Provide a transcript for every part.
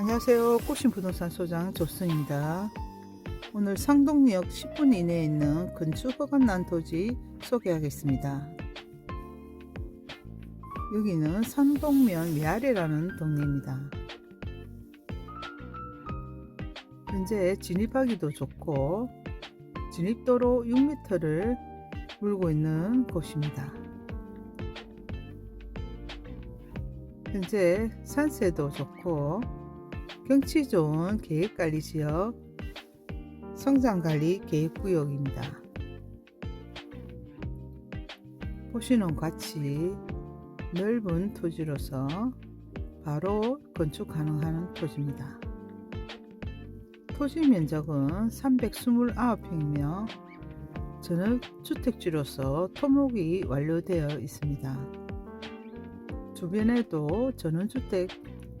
안녕하세요. 꽃신 부동산 소장 조승입니다. 오늘 상동역 10분 이내에 있는 건축 허가 난 토지 소개하겠습니다. 여기는 상동면 미아래라는 동네입니다. 현재 진입하기도 좋고 진입도로 6m를 물고 있는 곳입니다. 현재 산세도 좋고 경치 좋은 계획관리 지역 성장관리 계획구역입니다. 보시는 같이 넓은 토지로서 바로 건축 가능한 토지입니다. 토지 면적은 329평이며 전원주택지로서 토목이 완료되어 있습니다. 주변에도 전원주택,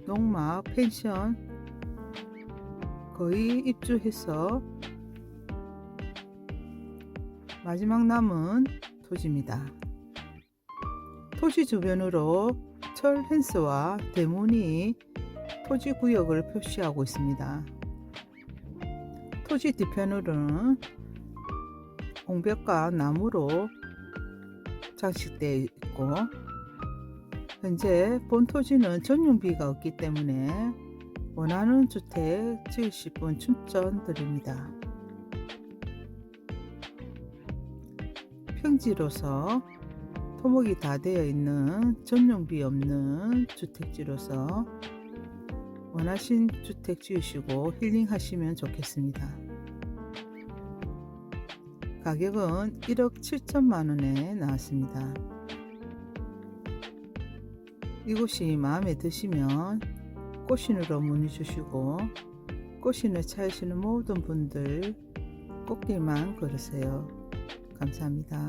농막, 펜션 거의 입주해서 마지막 남은 토지입니다. 토지 주변으로 철 펜스와 대문이 토지 구역을 표시하고 있습니다. 토지 뒤편으로는 홍벽과 나무로 장식되어 있고 현재 본 토지는 전용비가 없기 때문에 원하는 주택 지으실 분 추천 드립니다. 평지로서 토목이 다 되어 있는 전용비 없는 주택지로서 원하신 주택 지으시고 힐링하시면 좋겠습니다. 가격은 1억 7천만 원에 나왔습니다. 이곳이 마음에 드시면 꽃신으로 문의 주시고 꽃신을 찾으시는 모든 분들 꽃길만 걸으세요. 감사합니다.